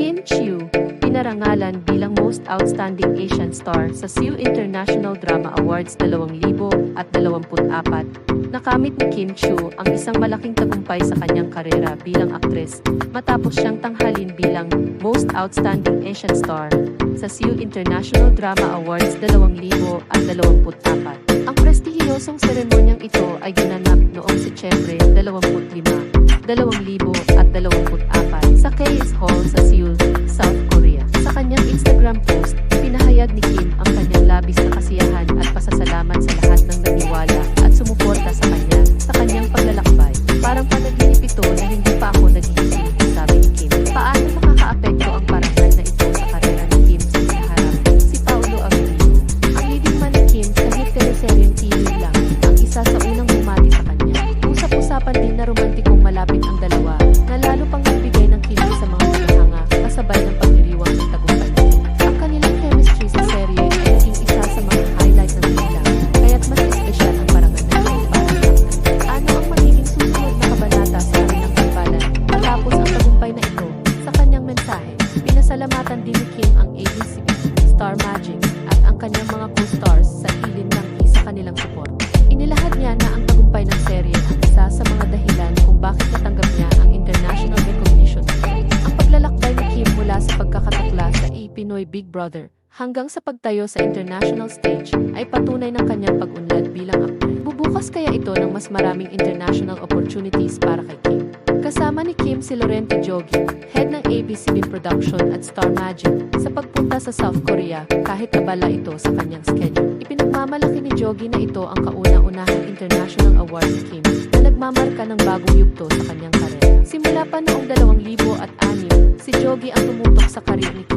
Kim Chiu, pinarangalan bilang Most Outstanding Asian Star sa Seoul International Drama Awards 2024, nakamit ni Kim Chiu ang isang malaking tagumpay sa kanyang karera bilang aktres matapos siyang tanghalin bilang Most Outstanding Asian Star sa Seoul International Drama Awards 2024. Ang prestihiyosong seremonyang ito ay ginanap noong Setyembre 25, 2024 na romantikong malapit ang dalawa, na lalo pang nagbigay ng kilig sa mga tagahanga, kasabay ng pagdiriwang ng tagumpay. Ang kanilang chemistry sa serye ay naging isa sa mga highlight ng bilang, kaya't mas espesyal ang parangal na. Ano ang magiging susunod na kabanata sa kanilang pagbalan matapos ang tagumpay na ito? Sa kanyang mensahe, pinasalamatan din ni Kim ang ABCB, Star Magic, at ang kanyang mga co-stars sa ilin ng Pinoy Big Brother hanggang sa pagtayo sa international stage ay patunay ng kanyang pag-unlad bilang aktor. Bubukas kaya ito ng mas maraming international opportunities para kay Kim. Kasama ni Kim si Lorente Jogi, head ng ABCB Production at Star Magic, sa pagpunta sa South Korea kahit abala ito sa kanyang schedule. Ipinagmamalaki ni Jogi na ito ang kauna-unahang international award ni Kim na nagmamarka ng bagong yugto sa kanyang karera. Simula pa noong 2006, si Jogi ang tumutok sa karir ni